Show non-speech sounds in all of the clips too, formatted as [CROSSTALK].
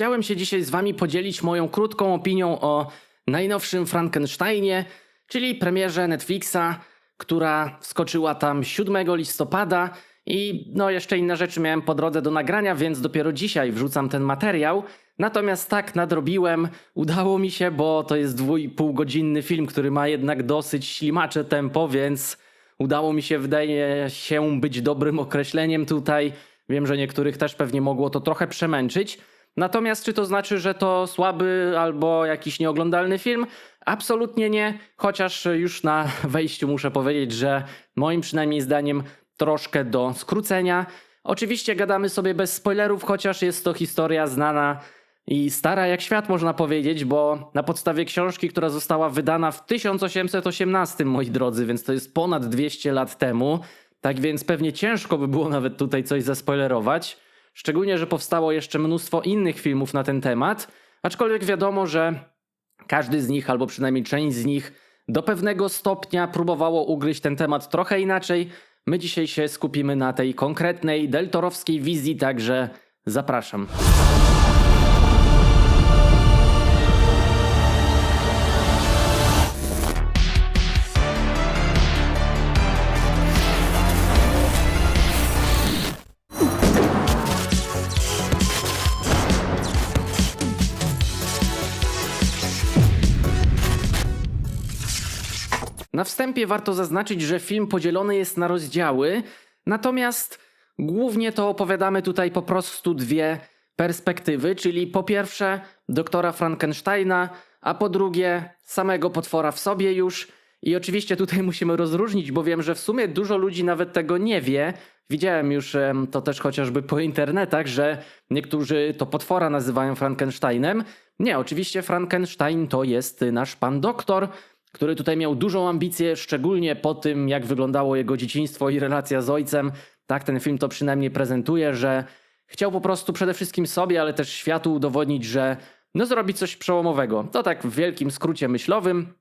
chciałem się dzisiaj z wami podzielić moją krótką opinią o najnowszym Frankensteinie, czyli premierze Netflixa, która wskoczyła tam 7 listopada i no jeszcze inne rzeczy miałem po drodze do nagrania, więc dopiero dzisiaj wrzucam ten materiał. Natomiast tak nadrobiłem, udało mi się, bo to jest dwójpółgodzinny film, który ma jednak dosyć ślimacze tempo, więc udało mi się, wydaje się, być dobrym określeniem tutaj. Wiem, że niektórych też pewnie mogło to trochę przemęczyć. Natomiast czy to znaczy, że to słaby albo jakiś nieoglądalny film? Absolutnie nie, chociaż już na [LAUGHS] wejściu muszę powiedzieć, że moim przynajmniej zdaniem troszkę do skrócenia. Oczywiście gadamy sobie bez spoilerów, chociaż jest to historia znana i stara jak świat można powiedzieć, bo na podstawie książki, która została wydana w 1818, moi drodzy, więc to jest ponad 200 lat temu. Tak więc pewnie ciężko by było nawet tutaj coś zaspoilerować. Szczególnie, że powstało jeszcze mnóstwo innych filmów na ten temat, aczkolwiek wiadomo, że każdy z nich, albo przynajmniej część z nich, do pewnego stopnia próbowało ugryźć ten temat trochę inaczej. My dzisiaj się skupimy na tej konkretnej, deltorowskiej wizji, także zapraszam. Na wstępie warto zaznaczyć, że film podzielony jest na rozdziały, natomiast głównie to opowiadamy tutaj po prostu dwie perspektywy, czyli po pierwsze doktora Frankensteina, a po drugie samego potwora w sobie już. I oczywiście tutaj [LAUGHS] musimy rozróżnić, bo wiem, że w sumie dużo ludzi nawet tego nie wie. Widziałem już to też chociażby po internetach, że niektórzy to potwora nazywają Frankensteinem. Nie, oczywiście Frankenstein to jest nasz pan doktor, który tutaj miał dużą ambicję, szczególnie po tym, jak wyglądało jego dzieciństwo i relacja z ojcem. Tak ten film to przynajmniej prezentuje, że chciał po prostu przede wszystkim sobie, ale też światu udowodnić, że no zrobić coś przełomowego. To tak w wielkim skrócie myślowym.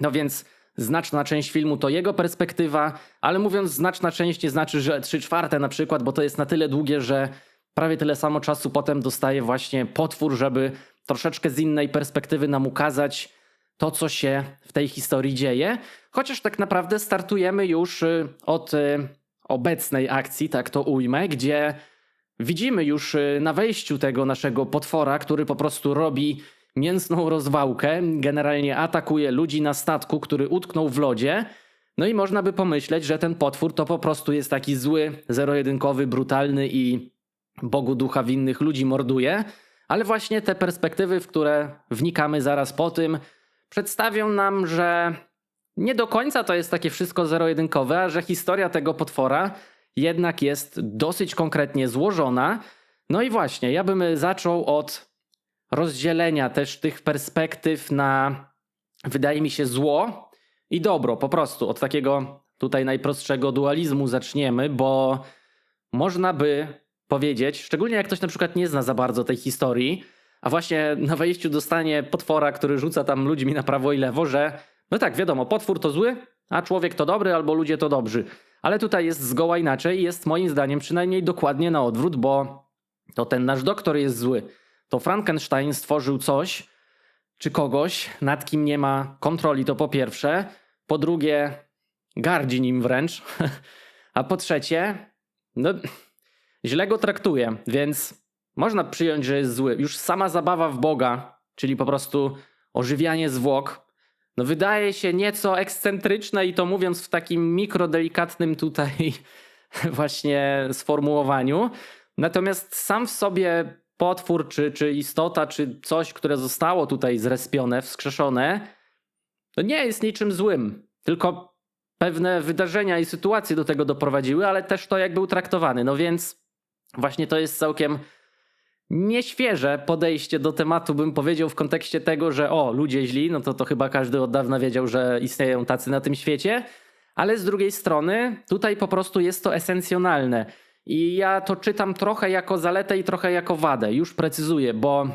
No więc znaczna część filmu to jego perspektywa, ale mówiąc znaczna część nie znaczy, że trzy czwarte na przykład, bo to jest na tyle długie, że prawie tyle samo czasu potem dostaje właśnie potwór, żeby troszeczkę z innej perspektywy nam ukazać, to, co się w tej historii dzieje. Chociaż tak naprawdę startujemy już y, od y, obecnej akcji, tak to ujmę, gdzie widzimy już y, na wejściu tego naszego potwora, który po prostu robi mięsną rozwałkę, generalnie atakuje ludzi na statku, który utknął w lodzie. No i można by pomyśleć, że ten potwór to po prostu jest taki zły, zero-jedynkowy, brutalny i Bogu ducha winnych ludzi morduje. Ale właśnie te perspektywy, w które wnikamy zaraz po tym, przedstawią nam, że nie do końca to jest takie wszystko zero-jedynkowe, a że historia tego potwora jednak jest dosyć konkretnie złożona. No i właśnie, ja bym zaczął od rozdzielenia też tych perspektyw na, wydaje mi się, zło i dobro, po prostu od takiego tutaj najprostszego dualizmu zaczniemy, bo można by powiedzieć, szczególnie jak ktoś na przykład nie zna za bardzo tej historii, a właśnie na wejściu dostanie potwora, który rzuca tam ludźmi na prawo i lewo, że no tak, wiadomo, potwór to zły, a człowiek to dobry albo ludzie to dobrzy. Ale tutaj jest zgoła inaczej i jest moim zdaniem przynajmniej dokładnie na odwrót, bo to ten nasz doktor jest zły. To Frankenstein stworzył coś, czy kogoś, nad kim nie ma kontroli, to po pierwsze. Po drugie, gardzi nim wręcz. [LAUGHS] A po trzecie, no, źle go traktuje, więc można przyjąć, że jest zły. Już sama zabawa w Boga, czyli po prostu ożywianie zwłok, no wydaje się nieco ekscentryczne i to mówiąc w takim mikrodelikatnym tutaj [LAUGHS] właśnie sformułowaniu. Natomiast sam w sobie potwór, czy, czy istota, czy coś, które zostało tutaj zrespione, wskrzeszone, to nie jest niczym złym. Tylko pewne wydarzenia i sytuacje do tego doprowadziły, ale też to jak był traktowany. No więc właśnie to jest całkiem nieświeże podejście do tematu, bym powiedział, w kontekście tego, że o, ludzie źli, no to to chyba każdy od dawna wiedział, że istnieją tacy na tym świecie, ale z drugiej strony tutaj po prostu jest to esencjonalne. I ja to czytam trochę jako zaletę i trochę jako wadę, już precyzuję, bo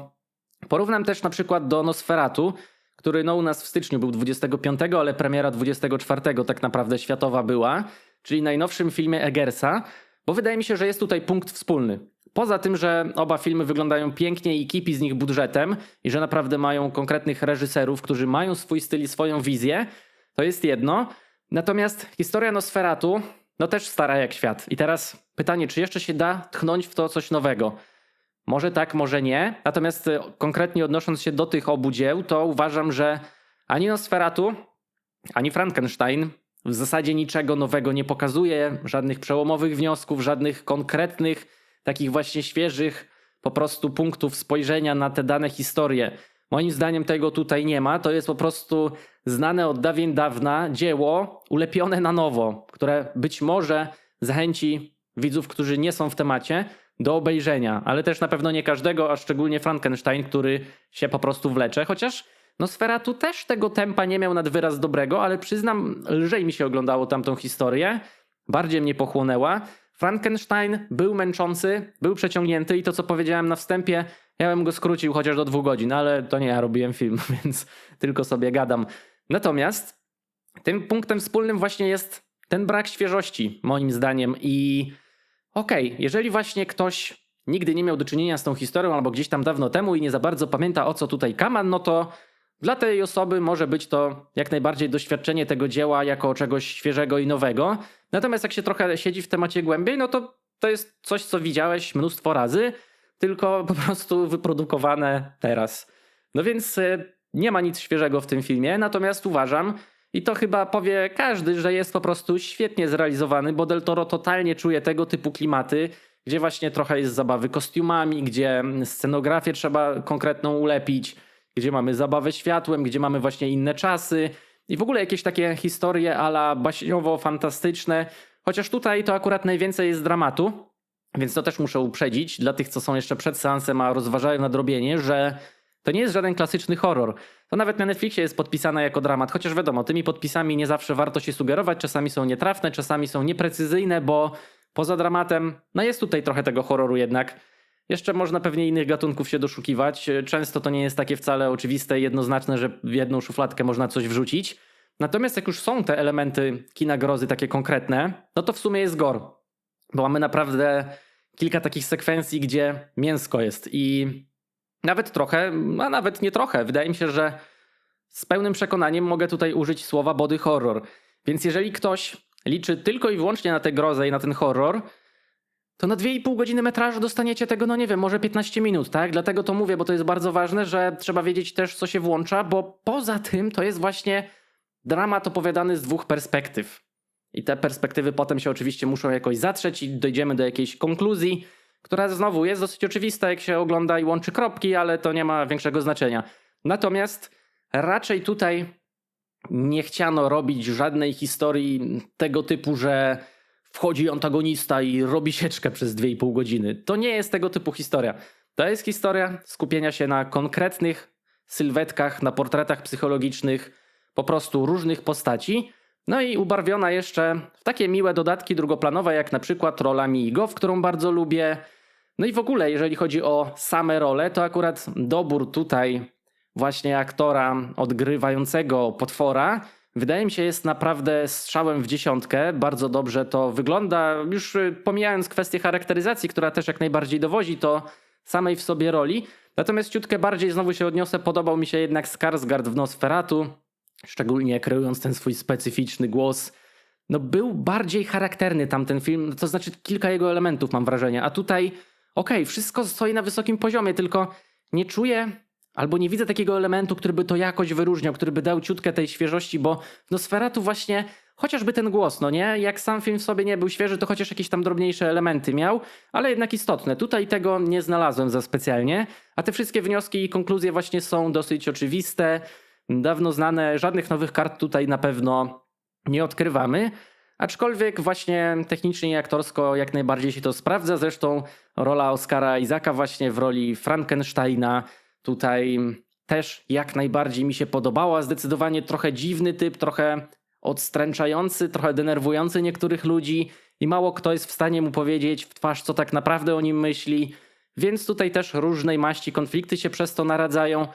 porównam też na przykład do Nosferatu, który no u nas w styczniu był 25, ale premiera 24 tak naprawdę światowa była, czyli najnowszym filmie Eggersa, bo wydaje mi się, że jest tutaj punkt wspólny. Poza tym, że oba filmy wyglądają pięknie i kipi z nich budżetem i że naprawdę mają konkretnych reżyserów, którzy mają swój styl i swoją wizję, to jest jedno. Natomiast historia Nosferatu, no też stara jak świat. I teraz pytanie, czy jeszcze się da tchnąć w to coś nowego? Może tak, może nie. Natomiast e, konkretnie odnosząc się do tych obu dzieł, to uważam, że ani Nosferatu, ani Frankenstein w zasadzie niczego nowego nie pokazuje, żadnych przełomowych wniosków, żadnych konkretnych, takich właśnie świeżych po prostu punktów spojrzenia na te dane historie. Moim zdaniem tego tutaj nie ma. To jest po prostu znane od dawien dawna dzieło ulepione na nowo, które być może zachęci widzów, którzy nie są w temacie, do obejrzenia, ale też na pewno nie każdego, a szczególnie Frankenstein, który się po prostu wlecze, chociaż no Sferatu też tego tempa nie miał nad wyraz dobrego, ale przyznam, lżej mi się oglądało tamtą historię, bardziej mnie pochłonęła. Frankenstein był męczący, był przeciągnięty i to co powiedziałem na wstępie, ja bym go skrócił chociaż do dwóch godzin, ale to nie ja robiłem film, [LAUGHS] więc tylko sobie gadam. Natomiast tym punktem wspólnym właśnie jest ten brak świeżości, moim zdaniem. I okej, okay, jeżeli właśnie ktoś nigdy nie miał do czynienia z tą historią albo gdzieś tam dawno temu i nie za bardzo pamięta o co tutaj kaman, no to dla tej osoby może być to jak najbardziej doświadczenie tego dzieła jako czegoś świeżego i nowego. Natomiast jak się trochę siedzi w temacie głębiej, no to to jest coś, co widziałeś mnóstwo razy, tylko [LAUGHS] po prostu wyprodukowane teraz. No więc y, nie ma nic świeżego w tym filmie, natomiast uważam, i to chyba powie każdy, że jest po prostu świetnie zrealizowany, bo Del Toro totalnie czuje tego typu klimaty, gdzie właśnie trochę jest zabawy kostiumami, gdzie scenografię trzeba konkretną ulepić, gdzie mamy zabawę światłem, gdzie mamy właśnie inne czasy i w ogóle jakieś takie historie ala baśniowo-fantastyczne, chociaż tutaj to akurat najwięcej jest dramatu, więc to też muszę uprzedzić dla tych, co są jeszcze przed seansem, a rozważają nadrobienie, że to nie jest żaden klasyczny horror. To nawet na Netflixie jest podpisane jako dramat, chociaż wiadomo, tymi podpisami nie zawsze warto się sugerować, czasami są nietrafne, czasami są nieprecyzyjne, bo poza dramatem, no jest tutaj trochę tego horroru jednak. Jeszcze można pewnie innych gatunków się doszukiwać. Często to nie jest takie wcale oczywiste i jednoznaczne, że w jedną szufladkę można coś wrzucić. Natomiast jak już są te elementy kina grozy takie konkretne, no to w sumie jest gore. Bo mamy naprawdę kilka takich sekwencji, gdzie mięsko jest i nawet trochę, a nawet nie trochę. Wydaje mi się, że z pełnym przekonaniem mogę tutaj użyć słowa body horror. Więc jeżeli ktoś liczy tylko i wyłącznie na tę grozę i na ten horror, to na 2,5 godziny metrażu dostaniecie tego, no nie wiem, może 15 minut, tak? Dlatego to mówię, bo to jest bardzo ważne, że trzeba wiedzieć też, co się włącza, bo poza tym to jest właśnie dramat opowiadany z dwóch perspektyw. I te perspektywy potem się oczywiście muszą jakoś zatrzeć i dojdziemy do jakiejś konkluzji która znowu jest dosyć oczywista, jak się ogląda i łączy kropki, ale to nie ma większego znaczenia. Natomiast raczej tutaj nie chciano robić żadnej historii tego typu, że wchodzi antagonista i robi sieczkę przez 2,5 godziny. To nie jest tego typu historia. To jest historia skupienia się na konkretnych sylwetkach, na portretach psychologicznych, po prostu różnych postaci. No i ubarwiona jeszcze w takie miłe dodatki drugoplanowe, jak na przykład rola w którą bardzo lubię. No i w ogóle, jeżeli chodzi o same role, to akurat dobór tutaj właśnie aktora odgrywającego potwora wydaje mi się jest naprawdę strzałem w dziesiątkę. Bardzo dobrze to wygląda. Już y, pomijając kwestię charakteryzacji, która też jak najbardziej dowozi to samej w sobie roli. Natomiast ciutkę bardziej znowu się odniosę, podobał mi się jednak Skarsgård w Nosferatu szczególnie kreując ten swój specyficzny głos. No był bardziej charakterny tamten film, to znaczy kilka jego elementów mam wrażenie, a tutaj okej, okay, wszystko stoi na wysokim poziomie, tylko nie czuję albo nie widzę takiego elementu, który by to jakoś wyróżniał, który by dał ciutkę tej świeżości, bo no Sferatu właśnie chociażby ten głos, no nie? Jak sam film w sobie nie był świeży, to chociaż jakieś tam drobniejsze elementy miał, ale jednak istotne. Tutaj tego nie znalazłem za specjalnie, a te wszystkie wnioski i konkluzje właśnie są dosyć oczywiste dawno znane, żadnych nowych kart tutaj na pewno nie odkrywamy. Aczkolwiek właśnie technicznie i aktorsko jak najbardziej się to sprawdza. Zresztą rola Oscara Izaka właśnie w roli Frankensteina tutaj też jak najbardziej mi się podobała. Zdecydowanie trochę dziwny typ, trochę odstręczający, trochę denerwujący niektórych ludzi i mało kto jest w stanie mu powiedzieć w twarz, co tak naprawdę o nim myśli. Więc tutaj też różnej maści konflikty się przez to naradzają.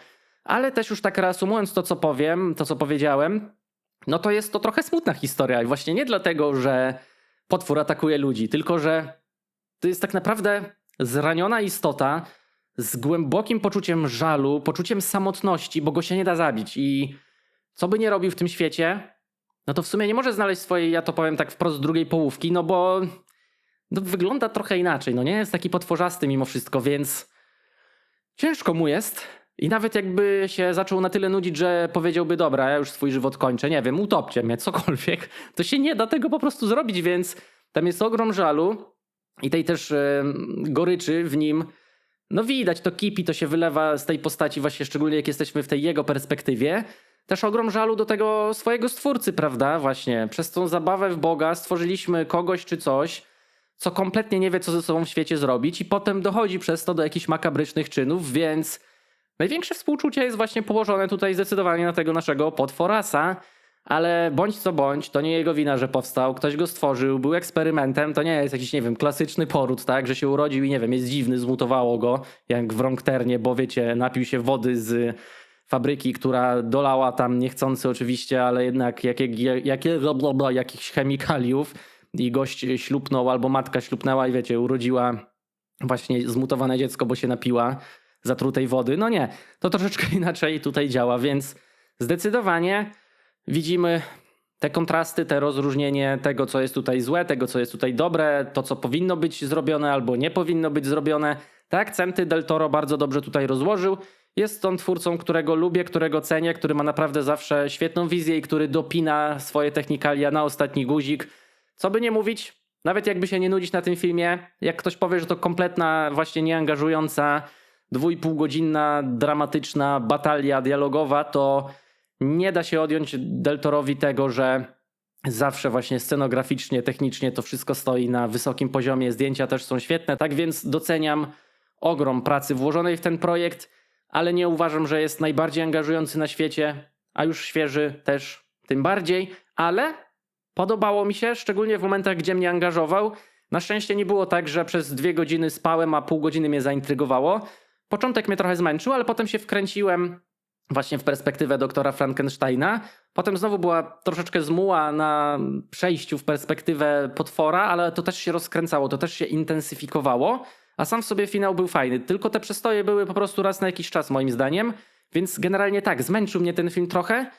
Ale też już tak reasumując to, co powiem, to co powiedziałem, no to jest to trochę smutna historia. I właśnie nie dlatego, że potwór atakuje ludzi, tylko że to jest tak naprawdę zraniona istota z głębokim poczuciem żalu, poczuciem samotności, bo go się nie da zabić. I co by nie robił w tym świecie, no to w sumie nie może znaleźć swojej, ja to powiem tak wprost, drugiej połówki, no bo no wygląda trochę inaczej, no nie? Jest taki potworzasty mimo wszystko, więc ciężko mu jest. I nawet jakby się zaczął na tyle nudzić, że powiedziałby, dobra, ja już swój żywot kończę, nie wiem, utopcie mnie, cokolwiek, to się nie da tego po prostu zrobić, więc tam jest ogrom żalu i tej też goryczy w nim. No widać, to kipi, to się wylewa z tej postaci właśnie, szczególnie jak jesteśmy w tej jego perspektywie. Też ogrom żalu do tego swojego stwórcy, prawda? Właśnie przez tą zabawę w Boga stworzyliśmy kogoś czy coś, co kompletnie nie wie, co ze sobą w świecie zrobić i potem dochodzi przez to do jakichś makabrycznych czynów, więc największe współczucie jest właśnie położone tutaj zdecydowanie na tego naszego potworasa, ale bądź co bądź, to nie jego wina, że powstał, ktoś go stworzył, był eksperymentem, to nie jest jakiś, nie wiem, klasyczny poród, tak, że się urodził i nie wiem, jest dziwny, zmutowało go, jak w Wrongternie, bo wiecie, napił się wody z fabryki, która dolała tam niechcący oczywiście, ale jednak jakie, jakie, bla, bla, jakichś chemikaliów. I gość ślubnął albo matka ślubnęła i wiecie, urodziła właśnie zmutowane dziecko, bo się napiła zatrutej wody. No nie, to troszeczkę [LAUGHS] inaczej tutaj działa, więc zdecydowanie widzimy te kontrasty, te rozróżnienie tego, co jest tutaj złe, tego, co jest tutaj dobre, to, co powinno być zrobione albo nie powinno być zrobione. Te akcenty Del Toro bardzo dobrze tutaj rozłożył. Jest on twórcą, którego lubię, którego cenię, który ma naprawdę zawsze świetną wizję i który dopina swoje technikalia na ostatni guzik. Co by nie mówić, nawet jakby się nie nudzić na tym filmie, jak ktoś powie, że to kompletna, właśnie nieangażująca, dwójpółgodzinna, dramatyczna batalia dialogowa, to nie da się odjąć Deltorowi tego, że zawsze właśnie scenograficznie, technicznie to wszystko stoi na wysokim poziomie, zdjęcia też są świetne, tak więc doceniam ogrom pracy włożonej w ten projekt, ale nie uważam, że jest najbardziej angażujący na świecie, a już świeży też tym bardziej, ale podobało mi się, szczególnie w momentach, gdzie mnie angażował. Na szczęście nie było tak, że przez dwie godziny spałem, a pół godziny mnie zaintrygowało. Początek mnie trochę zmęczył, ale potem się wkręciłem właśnie w perspektywę doktora Frankensteina. Potem znowu była troszeczkę zmuła na przejściu w perspektywę potwora, ale to też się rozkręcało, to też się intensyfikowało, a sam w sobie finał był fajny. Tylko te przestoje były po prostu raz na jakiś czas, moim zdaniem. Więc generalnie tak, zmęczył mnie ten film trochę,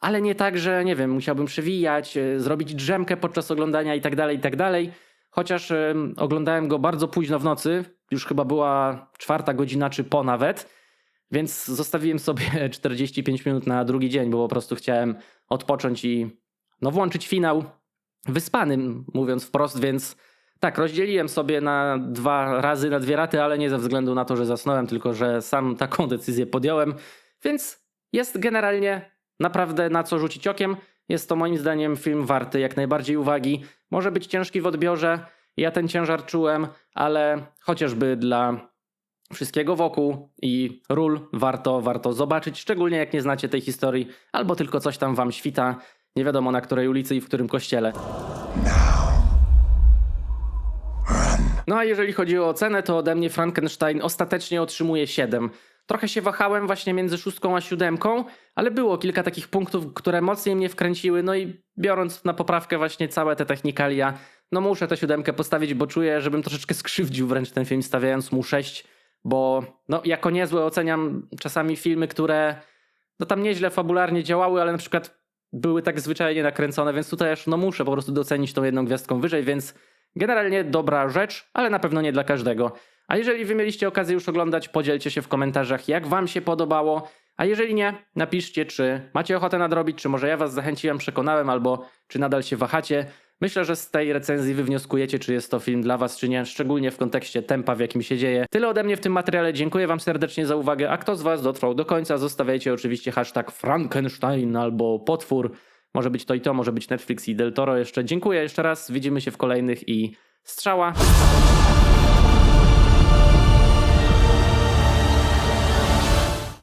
ale nie tak, że nie wiem, musiałbym przewijać, e, zrobić drzemkę podczas oglądania i tak dalej, i tak dalej. Chociaż oglądałem go bardzo późno w nocy, już chyba była czwarta godzina czy po nawet, więc zostawiłem sobie [LAUGHS] 45 minut na drugi dzień, bo po prostu chciałem odpocząć i no, włączyć finał wyspanym, mówiąc wprost, więc tak, rozdzieliłem sobie na dwa razy, na dwie raty, ale nie ze względu na to, że zasnąłem, tylko że sam taką [LAUGHS] decyzję podjąłem, więc jest generalnie naprawdę na co rzucić okiem. Jest to moim zdaniem film warty jak najbardziej uwagi. Może być ciężki w odbiorze, ja ten ciężar czułem, ale chociażby dla wszystkiego wokół i ról warto, warto zobaczyć, szczególnie jak nie znacie tej historii, albo tylko coś tam wam świta, nie wiadomo na której ulicy i w którym kościele. No a jeżeli chodzi o ocenę, to ode mnie Frankenstein ostatecznie otrzymuje 7. Trochę się wahałem właśnie między szóstką a siódemką, ale było kilka takich punktów, które mocniej mnie wkręciły. No i biorąc na poprawkę właśnie całe te technikalia, no muszę tę siódemkę postawić, bo czuję, żebym troszeczkę skrzywdził wręcz ten film, stawiając mu 6, bo no jako niezłe oceniam czasami filmy, które no tam nieźle fabularnie działały, ale na przykład były tak zwyczajnie nakręcone, więc tutaj aż no muszę po prostu docenić tą jedną gwiazdką wyżej, więc generalnie dobra rzecz, ale na pewno nie dla każdego. A jeżeli wy mieliście okazję już oglądać, podzielcie się w komentarzach, jak wam się podobało. A jeżeli nie, napiszcie, czy macie ochotę nadrobić, czy może ja was zachęciłem, przekonałem, albo czy nadal się wahacie. Myślę, że z tej recenzji wywnioskujecie, czy jest to film dla was, czy nie, szczególnie w kontekście tempa, w jakim się dzieje. Tyle ode mnie w tym materiale, dziękuję wam serdecznie za uwagę, a kto z was dotrwał do końca, zostawiajcie oczywiście hashtag Frankenstein albo potwór. Może być to i to, może być Netflix i Del Toro jeszcze. Dziękuję jeszcze raz, widzimy się w kolejnych i strzała.